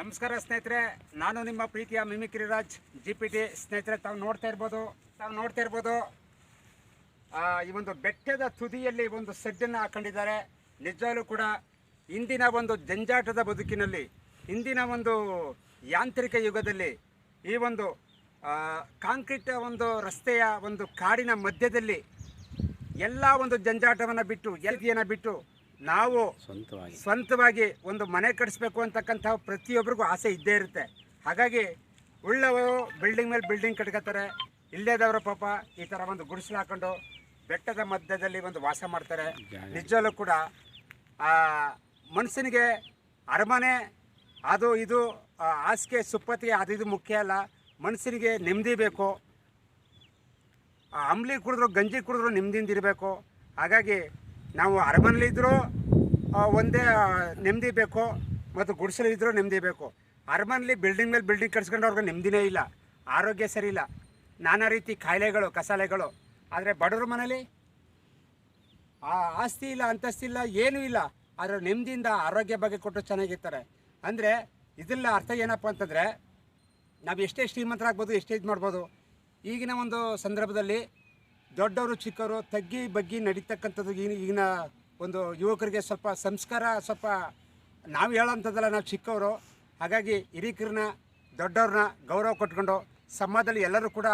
ನಮಸ್ಕಾರ ಸ್ನೇಹಿತರೆ, ನಾನು ನಿಮ್ಮ ಪ್ರೀತಿಯ mimicry Raj G P T ಸ್ನೇಹಿತರೆ, ತಾವು ನೋಡ್ತಾ ಇರ್ಬೋದು, ತಾವು ನೋಡ್ತಾ ಇರ್ಬೋದು. ಈ ಒಂದು ಬೆಟ್ಟದ ತುದಿಯಲ್ಲಿ ಒಂದು ಸೆಡ್ಡನ್ನು ಹಾಕೊಂಡಿದ್ದಾರೆ. ನಿಜವಾಗ್ಲೂ ಕೂಡ ಇಂದಿನ ಒಂದು ಜಂಜಾಟದ ಬದುಕಿನಲ್ಲಿ, ಇಂದಿನ ಒಂದು ಯಾಂತ್ರಿಕ ಯುಗದಲ್ಲಿ, ಈ ಒಂದು ಕಾಂಕ್ರೀಟ್ ಒಂದು ರಸ್ತೆಯ ಒಂದು ಕಾಡಿನ ಮಧ್ಯದಲ್ಲಿ ಎಲ್ಲ ಒಂದು ಜಂಜಾಟವನ್ನು ಬಿಟ್ಟು ಎಲ್ದಿಯನ್ನು ಬಿಟ್ಟು ನಾವು ಸ್ವಂತವಾಗಿ. ಸ್ವಂತವಾಗಿ ಒಂದು ಮನೆ ಕಟ್ಟಿಸ್ಬೇಕು ಅಂತಕ್ಕಂಥ ಪ್ರತಿಯೊಬ್ಬರಿಗೂ ಆಸೆ ಇದ್ದೇ ಇರುತ್ತೆ. ಹಾಗಾಗಿ ಉಳ್ಳವರು ಬಿಲ್ಡಿಂಗ್ ಮೇಲೆ ಬಿಲ್ಡಿಂಗ್ ಕಟ್ಕೋತಾರೆ ಇಲ್ಲೇದವರು ಪಾಪ ಈ ಥರ ಒಂದು ಗುಡಿಸಲು ಹಾಕೊಂಡು ಬೆಟ್ಟದ ಮಧ್ಯದಲ್ಲಿ ಒಂದು ವಾಸ ಮಾಡ್ತಾರೆ. ನಿಜವಲ್ಲೂ ಕೂಡ ಆ, ಮನುಷ್ಯನಿಗೆ ಅರಮನೆ ಅದು ಇದು ಹಾಸಿಗೆ ಸುಪ್ಪತ್ತಿಗೆ ಅದು ಇದು ಮುಖ್ಯ ಅಲ್ಲ. ಮನುಷ್ಯನಿಗೆ ನೆಮ್ಮದಿ ಬೇಕು. ಆ ಅಂಬ್ಲಿ ಕುಡಿದ್ರು ಗಂಜಿ ಕುಡಿದ್ರು ನೆಮ್ಮದಿಯಿಂದ ಇರಬೇಕು. ಹಾಗಾಗಿ ನಾವು ಅರಮನೆಲಿದ್ದರೂ ಒಂದೇ ನೆಮ್ಮದಿ ಬೇಕು ಮತ್ತು ಗುಡಿಸಲಿದ್ದರೂ ನೆಮ್ಮದಿ ಬೇಕು. ಅರ್ಬನ್ಲಿ ಬಿಲ್ಡಿಂಗ್ ಮೇಲೆ ಬಿಲ್ಡಿಂಗ್ ಕಟ್ಸ್ಕೊಂಡು ಅವ್ರಿಗೆ ನೆಮ್ಮದಿನೇ ಇಲ್ಲ, ಆರೋಗ್ಯ ಸರಿ ಇಲ್ಲ. ನಾನಾ ರೀತಿ ಕಾಯಿಲೆಗಳು, ಕಸಾಲೆಗಳು. ಆದರೆ ಬಡವ್ರ ಮನೇಲಿ ಆಸ್ತಿ ಇಲ್ಲ ಅಂತಸ್ತಿಲ್ಲ ಏನೂ ಇಲ್ಲ. ಆದರೆ ನೆಮ್ಮದಿಯಿಂದ ಆರೋಗ್ಯ ಬಗ್ಗೆ ಕೊಟ್ಟು ಚೆನ್ನಾಗಿರ್ತಾರೆ. ಅಂದರೆ ಇದೆಲ್ಲ ಅರ್ಥ ಏನಪ್ಪ ಅಂತಂದರೆ, ನಾವು ಎಷ್ಟೇ ಶ್ರೀಮಂತರಾಗ್ಬೋದು, ಎಷ್ಟೇ ಇದು ಮಾಡ್ಬೋದು. ಈಗಿನ ಒಂದು ಸಂದರ್ಭದಲ್ಲಿ ದೊಡ್ಡವರು ಚಿಕ್ಕವರು ತಗ್ಗಿ ಬಗ್ಗಿ ನಡೀತಕ್ಕಂಥದ್ದು ಈಗಿನ ಈಗಿನ ಒಂದು ಯುವಕರಿಗೆ ಸ್ವಲ್ಪ ಸಂಸ್ಕಾರ, ಸ್ವಲ್ಪ ನಾವು ಹೇಳೋಂಥದ್ದಲ್ಲ ನಾವು ಚಿಕ್ಕವರು. ಹಾಗಾಗಿ ಹಿರಿಕರನ್ನ, ದೊಡ್ಡವ್ರನ್ನ ಗೌರವ ಕೊಟ್ಕೊಂಡು ಸಮಾಜದಲ್ಲಿ ಎಲ್ಲರೂ ಕೂಡ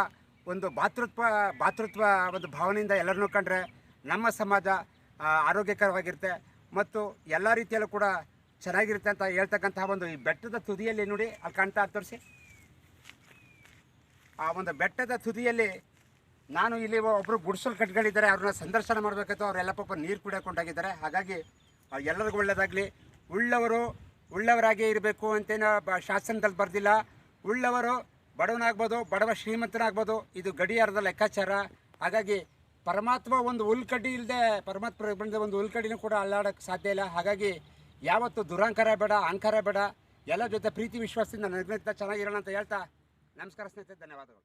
ಒಂದು ಭಾತೃತ್ವ ಭಾತೃತ್ವ ಒಂದು ಭಾವನೆಯಿಂದ ಎಲ್ಲರನ್ನೂ ಕಂಡ್ರೆ ನಮ್ಮ ಸಮಾಜ ಆರೋಗ್ಯಕರವಾಗಿರುತ್ತೆ. ಮತ್ತು ಎಲ್ಲ ರೀತಿಯಲ್ಲೂ ಕೂಡ ಚೆನ್ನಾಗಿರುತ್ತೆ ಅಂತ ಹೇಳ್ತಕ್ಕಂತಹ ಒಂದು ಈ ಬೆಟ್ಟದ ತುದಿಯಲ್ಲಿ ನೋಡಿ, ಅಲ್ಲಿ ಕಾಣ್ತಾ ತೋರಿಸಿ. ಆ ಒಂದು ಬೆಟ್ಟದ ತುದಿಯಲ್ಲಿ ನಾನು ಇಲ್ಲಿ ಒಬ್ಬರು ಗುಡಿಸಲು ಕಟ್ಕೊಂಡಿದ್ದಾರೆ ಅವ್ರನ್ನ ಸಂದರ್ಶನ ಮಾಡಬೇಕಿತ್ತು, ಅವರೆಲ್ಲ ಪಾಪ ನೀರು ಕುಡಿಯೋಕೆ ಹೊಂಟಾಗಿದ್ದಾರೆ ಹಾಗಾಗಿ ಎಲ್ಲರಿಗೂ ಒಳ್ಳೆಯದಾಗಲಿ ಉಳ್ಳವರು ಉಳ್ಳವರಾಗೇ ಇರಬೇಕು ಅಂತೇನು ಬ ಶಾಸನದಲ್ಲಿ ಬರೆದಿಲ್ಲ. ಉಳ್ಳವರು ಬಡವನಾಗ್ಬೋದು, ಬಡವ ಶ್ರೀಮಂತನಾಗ್ಬೋದು ಇದು ಗಡಿಯಾರದ ಲೆಕ್ಕಾಚಾರ. ಹಾಗಾಗಿ, ಪರಮಾತ್ಮ ಒಂದು ಹುಲ್ಕಡ್ಡಿ ಇಲ್ಲದೆ ಪರಮಾತ್ಮ ಬಂದ ಒಂದು ಹುಲ್ಕಡ್ಡಿನೂ ಕೂಡ ಅಲ್ಲಾಡೋಕ್ಕೆ ಸಾಧ್ಯ ಇಲ್ಲ. ಹಾಗಾಗಿ, ಯಾವತ್ತು ದುರಹಂಕಾರ ಬೇಡ, ಅಹಂಕಾರ ಬೇಡ. ಎಲ್ಲ ಜೊತೆ ಪ್ರೀತಿ, ವಿಶ್ವಾಸದಿಂದ ನಿರ್ಮಿತ ಚೆನ್ನಾಗಿರೋಣ ಅಂತ ಹೇಳ್ತಾ ನಮಸ್ಕಾರ ಸ್ನೇಹಿತರೆ, ಧನ್ಯವಾದಗಳು.